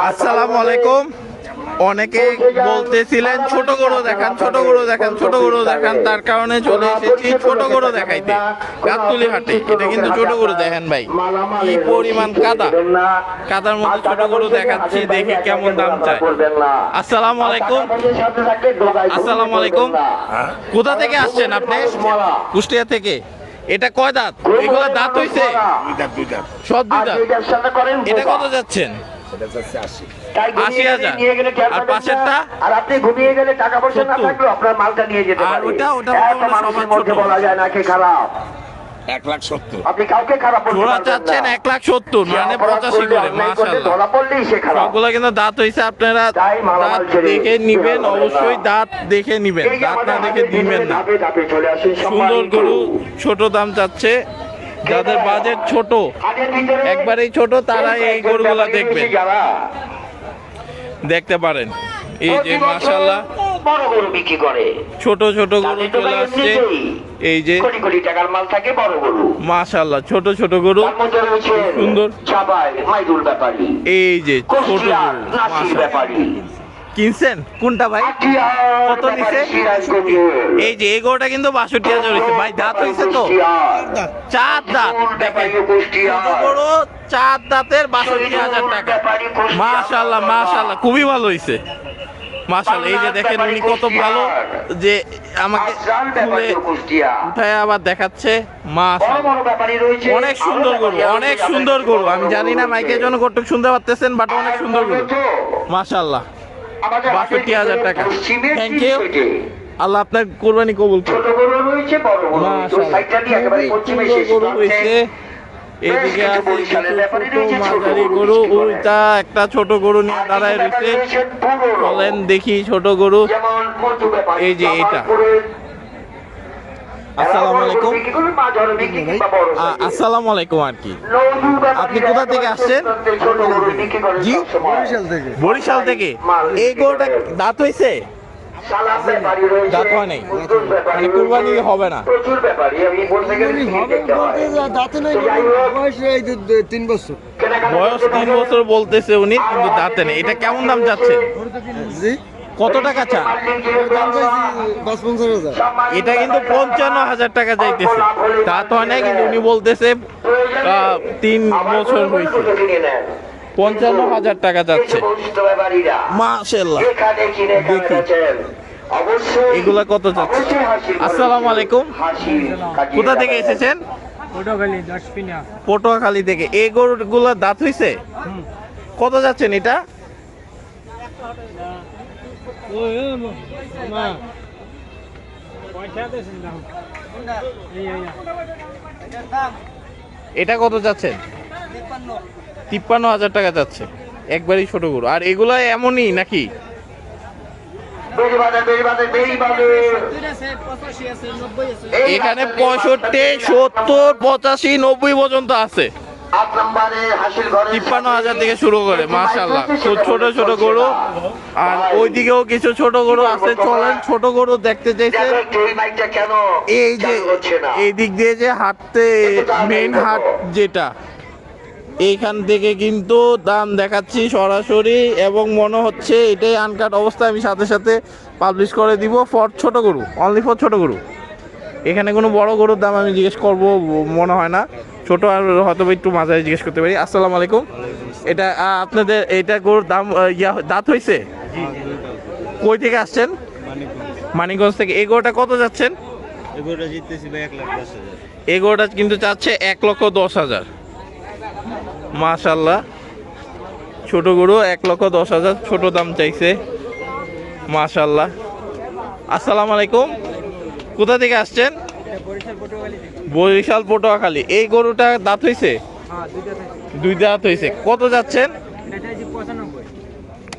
আসসালামু আলাইকুম। অনেকে বলতেছিলেন ছোট গরু দেখান ছোট গরু দেখান ছোট গরু দেখান। তার কারণে চলে এসেছি ছোট গরু দেখাইতে। গাবতুলি হাটে। এটা কিন্তু ছোট গরু দেখেন ভাই। কি পরিমাণ কাদা। কাদার মধ্যে ছোট গরু দেখাচ্ছি দেখি কেমন দাম চায়। আসসালামু আলাইকুম। আসসালামু আলাইকুম। কোথা থেকে আসছেন আপনি? কুষ্টিয়া থেকে। এটা কয় দাঁত? এগুলো দাঁত হইছে? সব দুই দাঁত। এটা কত যাচ্ছেন। আর পাশেরটা? আর আপনি ঘুমিয়ে গেলে টাকা পয়সা না থাকলেও আপনার মালটা নিয়ে যেতে পারে ওটা- ওটা এক মানুষের মধ্যে বলা যায় না কে খারাপ। এক লাখ সত্তর। আপনি কাউকে খারাপ বলতে চাচ্ছেন এক লাখ সত্তর মানে পঁচাশি করে সবগুলো কিন্তু দাঁত হয়েছে আপনারা দাঁত দেখে নিবেন অবশ্যই দাঁত দেখে নিবেন দাঁত না দেখে নিবেন না। সুন্দর গরু ছোট দাম চাচ্ছে। যাদের বাজেট ছোট একবারেই ছোট তারা এই গরুগুলা দেখবেন। দেখতে পারেন। এই যে মাশাল্লাহ বড় গরু বিক্রি করে। ছোট ছোট গরু চলে আসছে এই যে কোটি কোটি টাকার মাল থাকে বড় গরু। মাশাল্লাহ ছোট ছোট গরু। সুন্দর। চাবাই মাইদুল ব্যাপারী এই যে ছোট গরু। ব্যাপারী। কিনছেন? কোনটা ভাই? কত নিছে? এই যে, এই গরুটা কিন্তু বাষট্টি হাজার হয়েছে ভাই, দাঁত হয়েছে তো। চার দাঁত। ছোট বড় চার দাঁতের বাষট্টি হাজার টাকা। মাশাল্লাহ মাশাল্লাহ খুবই ভালো হয়েছে মাশাল্লাহ এই যে দেখেন উনি কত ভালো যে আমাকে তুলে উঠায় আবার দেখাচ্ছে। রয়েছে। অনেক সুন্দর গরু, অনেক সুন্দর গরু। আমি জানি না মাইকের জন্য কতটুকু শুনতে পারতেছেন বাট অনেক সুন্দর গরু। মাশাল্লাহ বাষট্টি হাজার টাকা। থ্যাংক ইউ আল্লাহ আপনার কোরবানি কবুল ছোট গরু রয়েছে বড় গরু সাইডটা দিয়ে একেবারে পশ্চিমে শেষ আছে কিছু মাঝারি। ওইটা একটা ছোট গরু নিয়ে দাঁড়ায় রয়েছে। দেখি ছোট গরু। এই যে এটা। আসসালামু আলাইকুম। আসসালামু আর কি। আপনি কোথা থেকে আসছেন? বরিশাল এই গরুটা দাঁত হয়েছে? দাঁত হয় নাই। মানে কুরবানি হবে না। তিন বছর। বয়স তিন বছর বলতেছে উনি কিন্তু দাঁতে নেই। এটা কেমন দাম যাচ্ছে? জি? কত টাকা চান? এটা কিন্তু পঞ্চান্ন হাজার টাকা যাইতেছে। তা তো হয় না কিন্তু উনি বলতেছে তিন বছর হয়েছে পঞ্চান্ন হাজার টাকা যাচ্ছে। মাশাল্লাহ দেখি। এগুলা কত যাচ্ছে? আসসালামু আলাইকুম। কোথা থেকে এসেছেন? পটুয়াখালী থেকে। এই গরুগুলোর দাঁত হইছে? কত যাচ্ছেন এটা মা পয়সা দিয়েছেন দাম এই এই এটা কত যাচ্ছেন তিপ্পান্ন হাজার টাকা যাচ্ছে। একবারই ছোট গরু। আর এগুলো এমনই নাকি? এখানে পঁয়ষট্টি, সত্তর, পঁচাশি, নব্বই পর্যন্ত আছে। তিপ্পান্ন হাজার থেকে শুরু করে মাশাল্লাহ খুব ছোট ছোট গরু আর ওইদিকেও কিছু ছোট গরু আছে চলেন ছোট গরু দেখতে চাইছে এই যে? এই দিক দিয়ে যে হাঁটতে মেইন হাট যেটা এইখান থেকে কিন্তু দাম দেখাচ্ছি সরাসরি এবং মনে হচ্ছে এটাই আনকাট অবস্থা আমি সাথে সাথে পাবলিশ করে দিব ফর ছোট গরু অনলি ফর ছোট গরু। এখানে কোনো বড় গরুর দাম আমি জিজ্ঞেস করব মনে হয় না। ছোট আর হয়তো একটু মাঝারি জিজ্ঞেস করতে পারি। আসসালামু আলাইকুম। এটা আপনাদের এটা গরুর দাম ইয়া দাঁত হয়েছে কই থেকে আসছেন? মানিকগঞ্জ থেকে। এই গরুটা কত যাচ্ছেন? এই গরুটা কিন্তু চাচ্ছে এক লক্ষ দশ হাজার। মাশাল্লাহ ছোট গরু এক লক্ষ দশ হাজার। ছোট দাম চাইছে। মাশাল্লাহ আসসালামু আলাইকুম। কোথা থেকে আসছেন? বরিশাল পটুয়াখালী। এই গরুটা দাঁত হয়েছে হ্যাঁ দুই দাঁত হয়েছে কত যাচ্ছেন?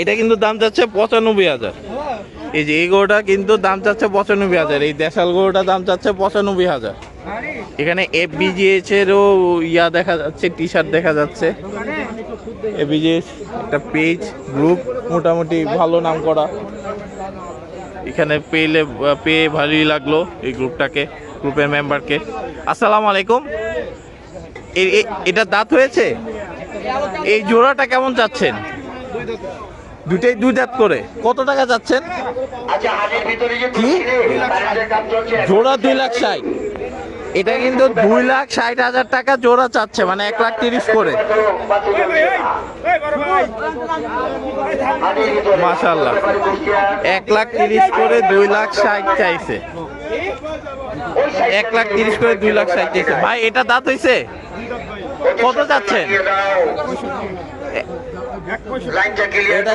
এটা কিন্তু দাম যাচ্ছে পঁচানব্বই হাজার। এই যে এই গরুটা কিন্তু দাম চাচ্ছে পঁচানব্বই হাজার। এই দেশাল গরুটা দাম চাচ্ছে পঁচানব্বই হাজার। এখানে এফ বিজিএস এরও ইয়া দেখা যাচ্ছে টি শার্ট দেখা যাচ্ছে। এফ বিজিএস একটা পেজ গ্রুপ মোটামুটি ভালো নাম করা। এখানে পেলে, পেয়ে ভালোই লাগল এই গ্রুপটাকে গ্রুপের মেম্বারকে। আসসালামু আলাইকুম। এটা দাঁত হয়েছে? এই জোড়াটা কেমন চাচ্ছেন? দুইটাই দুই দাঁত করে। কত টাকা যে কি? জোড়া দুই লাখ ষাট। এটা কিন্তু দুই লাখ ষাট হাজার টাকা জোড়া চাচ্ছে মানে এক লাখ তিরিশ করে। মাশাআল্লাহ। এক লাখ তিরিশ করে দুই লাখ ষাট চাইছে। এক লাখ তিরিশ করে দুই লাখ চাইছে ভাই, এটা দাঁত হইছে? কত যাচ্ছেন?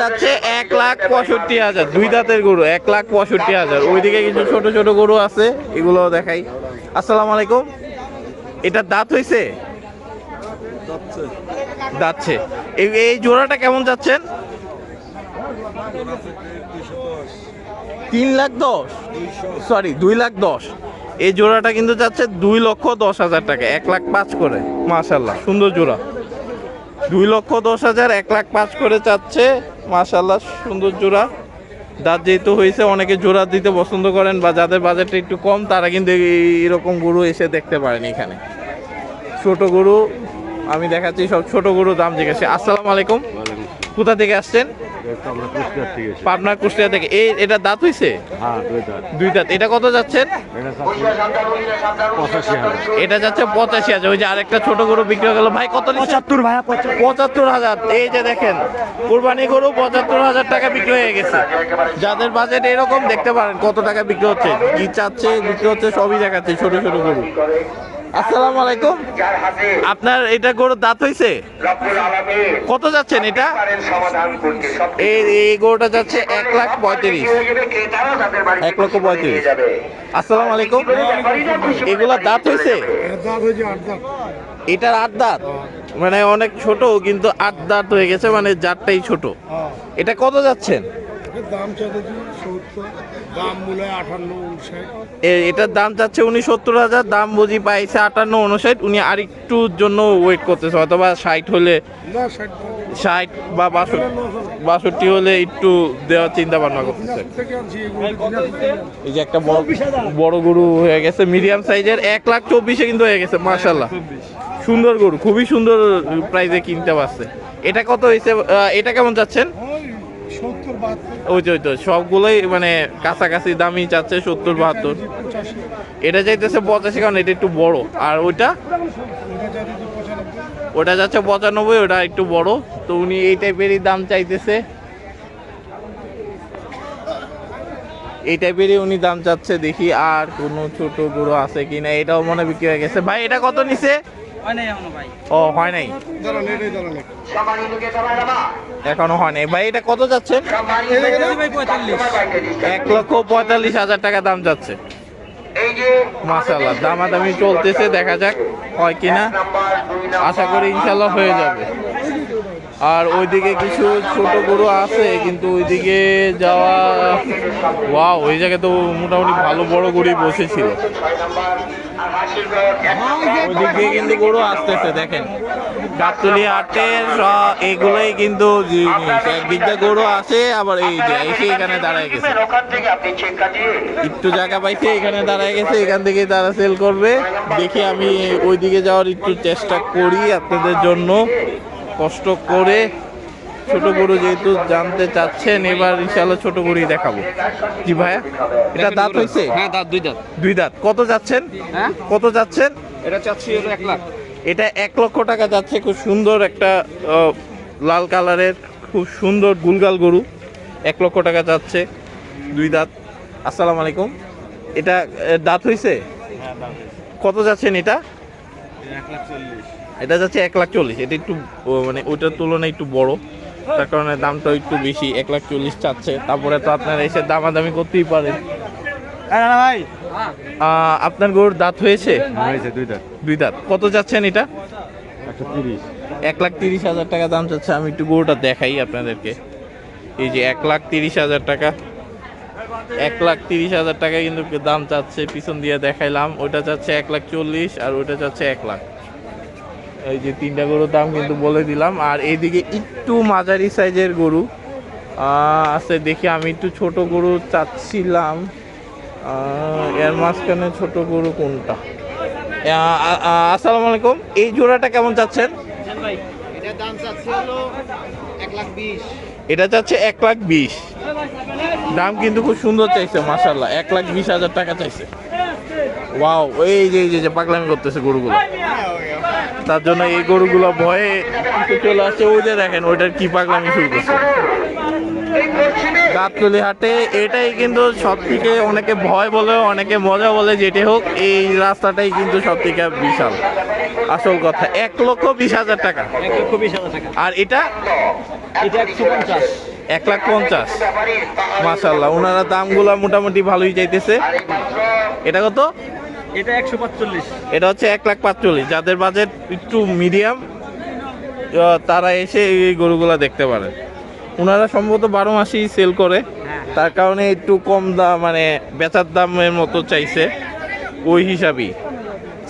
যাচ্ছে এক লাখ পঁয়ষট্টি হাজার। দুই দাঁতের গরু, এক লাখ পঁয়ষট্টি হাজার। ওইদিকে কিছু ছোট ছোট গরু আছে দেখাই। আসসালামু আলাইকুম। দাঁত যাচ্ছে এই জোড়াটা কেমন যাচ্ছেন? তিন লাখ দশ। সরি দুই লাখ দশ। এই জোড়াটা কিন্তু যাচ্ছে দুই লক্ষ দশ হাজার টাকা এক লাখ পাঁচ করে। মাশাল্লাহ সুন্দর জোড়া। দুই লক্ষ দশ হাজার এক লাখ পাঁচ করে চাচ্ছে মাশাল্লাহ সুন্দর জোড়া। দাঁত যেহেতু হয়েছে অনেকে জোড়া দিতে পছন্দ করেন বা যাদের বাজেটটা একটু কম তারা কিন্তু এই- এরকম গরু এসে দেখতে পারেন এখানে। ছোট গরু আমি দেখাচ্ছি সব ছোট গরু দাম জিজ্ঞাসা আসসালামু আলাইকুম। কোথা থেকে আসছেন? পাবনার কুষ্টিয়া থেকে। এই এটা দাঁত হইছে? দুই দাঁত। এটা কত যাচ্ছেন? এটা যাচ্ছে পঁচাশি হাজার। ওই যে আরেকটা ছোট গরু বিক্রি হয়ে গেল। ভাই কত পঁচাত্তর ভাই পঁচাত্তর। হাজার। এই যে দেখেন কুরবানি গরু পঁচাত্তর হাজার টাকা বিক্রি হয়ে গেছে। যাদের বাজেট এরকম দেখতে পারেন কত টাকা বিক্রি হচ্ছে। কি চাচ্ছে বিক্রি হচ্ছে সবই দেখাচ্ছে ছোট ছোট গরু। আসসালামু আলাইকুম। আপনার এটা গরুর দাঁত হইছে? কত যাচ্ছেন এটা? পারেন সমাধান করতে। সব এই এই গরুটা যাচ্ছে এক লাখ পঁয়ত্রিশ। হয়ে এক লক্ষ পঁয়ত্রিশ। আসসালামু আলাইকুম। এগুলা দাঁত হইছে? এটার আট দাঁত? মানে অনেক ছোট কিন্তু আট দাঁত হয়ে গেছে মানে জাতটাই ছোট। এটা কত যাচ্ছেন? দাম দাম মূল্য আটান্ন উনষাট এটার দাম যাচ্ছে উনি সত্তর হাজার দাম বুঝি পাইছে আটান্ন উনষাট উনি আরেকটুর জন্য ওয়েট করতেছে অথবা ষাট হলে ষাট বা বাষট্টি বাষট্টি হলে একটু দেওয়ার চিন্তা ভাবনা করতেছে। এই যে একটা বড় বড় গরু হয়ে গেছে মিডিয়াম সাইজের এক লাখ চব্বিশে কিন্তু হয়ে গেছে মার্শাল্লাহ সুন্দর গরু খুবই সুন্দর প্রাইজে কিনতে পারছে। এটা কত হয়েছে এটা কেমন যাচ্ছেন ওই ওই তো, সবগুলোই মানে কাছাকাছি দামই চাচ্ছে সত্তর, বাহাত্তর। এটা চাইতেছে পঁচাশি, কারণ এটা একটু বড়। আর ওইটা? ওটা যাচ্ছে পঁচানব্বই, ওটা একটু বড়। তো উনি এই টাইপেরই দাম চাইতেছে। এই টাইপেরই উনি দাম চাচ্ছে, দেখি আর কোনো ছোট গরু আছে কিনা। এটাও মনে বিক্রি হয়ে গেছে। ভাই, এটা কত নিছে? ও, হয় নাই? এখনও হয় নাই। ভাই, এটা কত যাচ্ছে। এক লক্ষ পঁয়তাল্লিশ হাজার টাকা দাম যাচ্ছে। দামাদামি চলতেছে, দেখা যাক হয় কিনা। আশা করি ইনশাল্লাহ হয়ে যাবে। আর ওইদিকে কিছু ছোট গরু আছে, কিন্তু ওইদিকে যাওয়া ওই জায়গায় তো মোটামুটি ভালো বড় গরুই বসেছিল। ওইদিক কিন্তু গরু আসতেছে, দেখেন। গাবতলি হাটের এগুলোই কিন্তু একদিক দিয়ে গরু আসে, আবার এই যে এসে এখানে দাঁড়ায় গেছে। একটু জায়গা পাইছে, এখানে দাঁড়ায় গেছে, এখান থেকে তারা সেল করবে। দেখি আমি ওই দিকে যাওয়ার একটু চেষ্টা করি আপনাদের জন্য। কষ্ট করে ছোট গরু যেহেতু জানতে চাচ্ছেন এবার ইনশাল্লাহ ছোট গরুই দেখাবো। জি ভাইয়া এটা দাঁত হয়েছে? হ্যাঁ দাঁত দুই দাঁত। দুই দাঁত। কত যাচ্ছেন? হ্যাঁ? কত যাচ্ছেন? এটা চাচ্ছি হলো এক লাখ। এটা এক লক্ষ টাকা যাচ্ছে খুব সুন্দর একটা লাল কালারের খুব সুন্দর গুলগাল গরু। এক লক্ষ টাকা যাচ্ছে দুই দাঁত। আসসালামু আলাইকুম। এটা দাঁত হয়েছে? কত যাচ্ছেন এটা? এটা যাচ্ছে এক লাখ চল্লিশ। এটা একটু মানে ওইটার তুলনায় একটু বড়। তার কারণে দামটা একটু বেশি এক লাখ চল্লিশ চাচ্ছে। তারপরে তো আপনারা এসে দামাদামি করতেই পারেন ভাই। আপনার গরুর দাঁত হয়েছে? হয়েছে দুই দাঁত। দুই দাঁত। কত যাচ্ছেন এটা? এক লাখ তিরিশ হাজার টাকা দাম চাচ্ছে আমি একটু গরুটা দেখাই আপনাদেরকে। এই যে এক লাখ তিরিশ হাজার টাকা। এক লাখ তিরিশ হাজার টাকা কিন্তু দাম চাচ্ছে পিছন দিয়ে দেখাইলাম। ওইটা চাচ্ছে এক লাখ চল্লিশ আর ওইটা চাচ্ছে এক লাখ। এই যে তিনটা গরুর দাম কিন্তু বলে দিলাম। আর এইদিকে একটু মাঝারি সাইজের গরু আছে দেখি আমি একটু ছোট গরু চাচ্ছিলাম। এর মাঝখানে ছোট গরু কোনটা? আসসালামু আলাইকুম। এই জোড়াটা কেমন চাচ্ছেন? এটা চাচ্ছে এক লাখ বিশ। দাম কিন্তু খুব সুন্দর চাইছে মাসাল্লাহ এক লাখ বিশ হাজার টাকা চাইছে। ওয়াও এই যে এই যে যে পাগলামি করতেছে গরুগুলো। তার জন্য এই গরুগুলো ভয়ে চলে আসছে। ওই যে দেখেন ওইটার কি পাগলামি শুরু করছে। গাবতলি হাটে এটাই কিন্তু সব থেকে অনেকে ভয় বলে অনেকে মজা বলে যেটি হোক এই রাস্তাটাই কিন্তু সব থেকে বিশাল। আসল কথা এক লক্ষ বিশ হাজার টাকা। এক লক্ষ বিশ হাজার টাকা। আর এটা? এটা একশো পঞ্চাশ। এক লাখ পঞ্চাশ। মাসাল্লাহ ওনারা দামগুলো মোটামুটি ভালোই যাইতেছে এটা কত? এটা একশো পাঁচচল্লিশ। এটা হচ্ছে এক লাখ পাঁচচল্লিশ। যাদের বাজেট একটু মিডিয়াম তারা এসে এই গরুগুলা দেখতে পারে। ওনারা সম্ভবত বারো মাসেই সেল করে। তার কারণে একটু কম দাম মানে বেচার দামের মতো চাইছে। ওই হিসাবেই।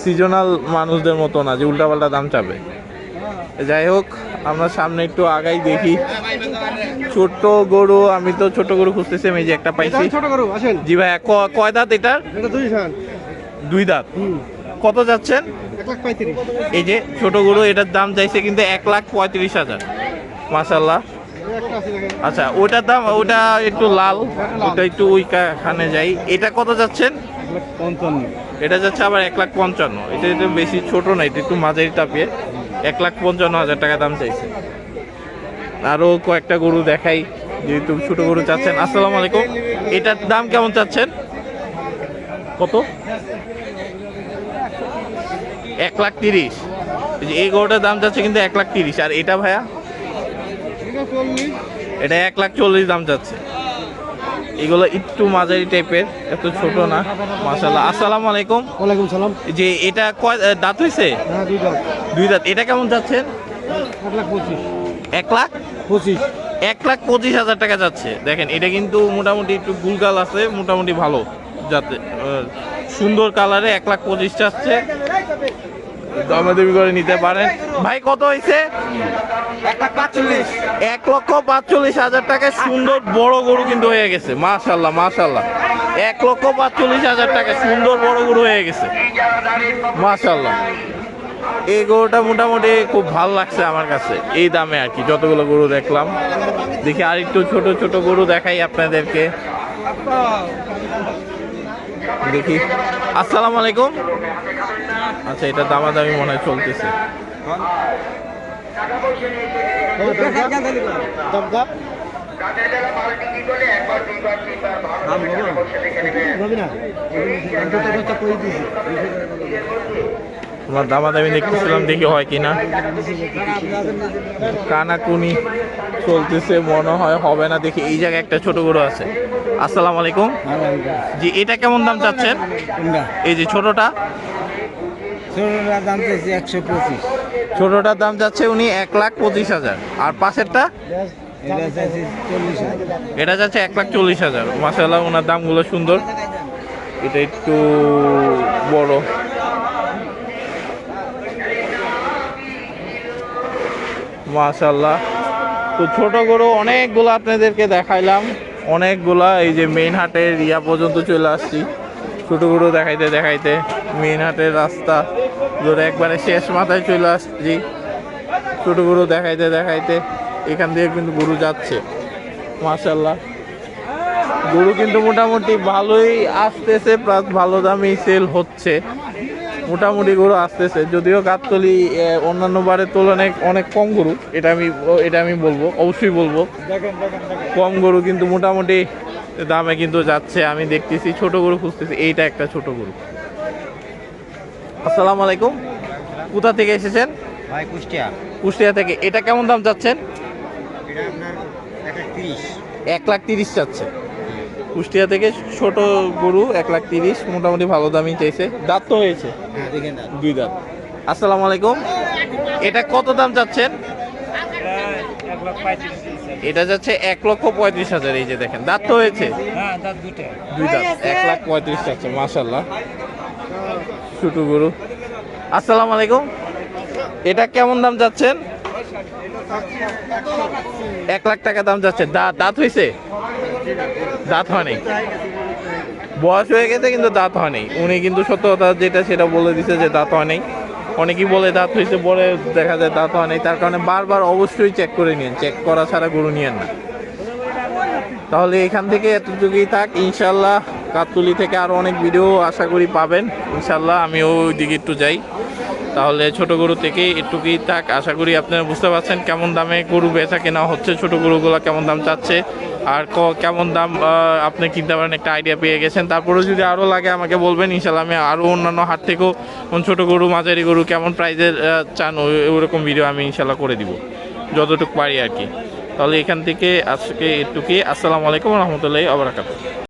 সিজনাল মানুষদের মতো না যে উল্টাপাল্টা দাম চাবে। যাই হোক আমরা সামনে একটু আগাই দেখি। ছোট গরু আমি তো ছোট গরু খুঁজতেছি আমি যে একটা পাইছি। ছোট করো আসেন। জি ভাই কয় দাঁত এটার? এটা দুই দুই দাঁত। কত যাচ্ছেন? এই যে ছোট গরু এটার দাম চাইছে কিন্তু এক লাখ পঁয়ত্রিশ হাজার। মাসাল্লাহ আচ্ছা ওটার দাম ওটা একটু লাল ওটা একটু ওই খানে যাই। এটা কত যাচ্ছেন? পঞ্চান্ন। এটা যাচ্ছে আবার এক লাখ পঞ্চান্ন। এটা একটু বেশি ছোট না এটা একটু মাঝারি টাপিয়ে এক লাখ পঞ্চান্ন হাজার টাকা দাম চাইছে। আরও কয়েকটা গরু দেখাই যেহেতু ছোট গরু চাচ্ছেন। আসসালামু আলাইকুম। এটার দাম কেমন চাচ্ছেন? কত? এক লাখ তিরিশ। এই গরুটার দাম যাচ্ছে কিন্তু এক লাখ তিরিশ। আর এটা ভাইয়া? এটা এক লাখ চল্লিশ দাম যাচ্ছে। এগুলো একটু মাঝারি টাইপের এত ছোট না মাসাল্লাহ আসসালামু আলাইকুম। ওয়ালাইকুম সালাম। যে এটা কয় দাঁত হয়েছে হ্যাঁ দুই দাঁত। এটা কেমন যাচ্ছে? এক লাখ? পঁচিশ। এক লাখ পঁচিশ হাজার টাকা যাচ্ছে। দেখেন এটা কিন্তু মোটামুটি একটু গুলগাল আছে মোটামুটি ভালো। যাতে সুন্দর কালারে এক লাখ পঁচিশ চাচ্ছে। দামাদামি করে নিতে পারেন। ভাই কত হয়েছে? এক লক্ষ পাঁচচল্লিশ হাজার টাকায় সুন্দর বড় গরু কিন্তু হয়ে গেছে। মাশাল্লাহ মাশাল্লাহ এক লক্ষ পাঁচচল্লিশ হাজার টাকায় সুন্দর বড় গরু হয়ে গেছে। মাশাল্লাহ এই গরুটা মোটামুটি খুব ভালো লাগছে আমার কাছে। এই দামে আর কি যতগুলো গরু দেখলাম। দেখি আর একটু ছোট ছোট গরু দেখাই আপনাদেরকে। দেখি। আসসালামু আলাইকুম। আচ্ছা এটা দামাদামি মনে হয় চলতেছে। না তোমার দামাদামি দেখতেছিলাম দেখি হয় কিনা। কানাকুনি চলতেছে মনে হয় হবে না। দেখি এই জায়গায় একটা ছোট গরু আছে। আসসালামু আলাইকুম। জি এটা কেমন দাম চাচ্ছেন? এই যে ছোটটা। ছোটটার দাম একশো পঁচিশ। ছোটটার দাম যাচ্ছে উনি এক লাখ পঁচিশ হাজার। আর পাশেরটা? এটা এটা যাচ্ছে এক লাখ চল্লিশ হাজার। মাসাল্লাহ ওনার দামগুলো সুন্দর। এটা একটু বড়। মাশাল্লাহ তো ছোট গরু অনেকগুলো আপনাদেরকে দেখাইলাম। অনেকগুলা এই যে মেইন হাটের ইয়া পর্যন্ত চলে আসছি। ছোট গরু দেখাইতে দেখাইতে মেইন হাটের রাস্তা ধরে একবারে শেষ মাথায় চলে আসছি। ছোট গরু দেখাইতে দেখাইতে এখান দিয়ে কিন্তু গরু যাচ্ছে। মাশাল্লাহ গরু কিন্তু মোটামুটি ভালোই আসতেছে প্লাস ভালো দামেই সেল হচ্ছে। মোটামুটি গরু আসতেছে। যদিও গাবতলি অন্যান্য বারের তুলনায় অনেক কম গরু এটা আমি এটা আমি বলব অবশ্যই বলব। কম গরু কিন্তু মোটামুটি দামে কিন্তু যাচ্ছে আমি দেখতেছি ছোট গরু খুঁজতেছি এইটা একটা ছোট গরু। আসসালামু আলাইকুম। কোথা থেকে এসেছেন? ভাই কুষ্টিয়া। কুষ্টিয়া থেকে। এটা কেমন দাম যাচ্ছেন? এক লাখ তিরিশ। এক লাখ তিরিশ চাচ্ছে কুষ্টিয়া থেকে ছোট গরু এক লাখ তিরিশ মোটামুটি ভালো দামই চাইছে। দাঁত তো হয়েছে? হ্যাঁ দুই দাঁত। আসসালামু আলাইকুম। এটা কত দাম চাচ্ছেন? এটা যাচ্ছে এক লক্ষ পঁয়ত্রিশ হাজার এই যে দেখেন। দাঁত তো হয়েছে? হ্যাঁ দুই দাঁত। এক লাখ পঁয়ত্রিশ চাচ্ছে মাশাল্লাহ ছোট গরু। আসসালামু আলাইকুম। এটা কেমন দাম যাচ্ছেন এক লাখ টাকা দাম যাচ্ছে দাঁত দাঁত হয়েছে? দাঁত হয় হয়নি। বয়স হয়ে গেছে কিন্তু দাঁত হয়নি। উনি কিন্তু সত্য কথা যেটা সেটা বলে দিছে যে দাঁত হয় হয়নি। অনেকেই বলে দাঁত হয়েছে বলে দেখা যায় দাঁত হয় নাই তার কারণে বারবার অবশ্যই চেক করে নিন। চেক করা ছাড়া গরু নিয়েন না। তাহলে এখান থেকে এতটুকুই থাক। ইনশাল্লাহ কাতুলি থেকে আরও অনেক ভিডিও আশা করি পাবেন। ইনশাল্লাহ আমি ওই দিকে একটু যাই। তাহলে ছোট গরু থেকে একটুকুই থাক। আশা করি আপনারা বুঝতে পারছেন কেমন দামে গরু বেচা কেনা হচ্ছে। ছোট গরুগুলো কেমন দাম চাচ্ছে। আর কেমন দাম আপনি কিনতে পারেন একটা আইডিয়া পেয়ে গেছেন। তারপরেও যদি আরও লাগে আমাকে বলবেন ইনশাল্লাহ আমি আরও অন্যান্য হাট থেকেও কোন ছোটো গরু, মাঝারি গরু কেমন প্রাইজের চান ওরকম ভিডিও আমি ইনশাল্লাহ করে দিব। যতটুকু পারি আর কি। তাহলে এখান থেকে আজকে এটুকুই। আসসালামু আলাইকুম রহমতুল্লাহ আবরাকাত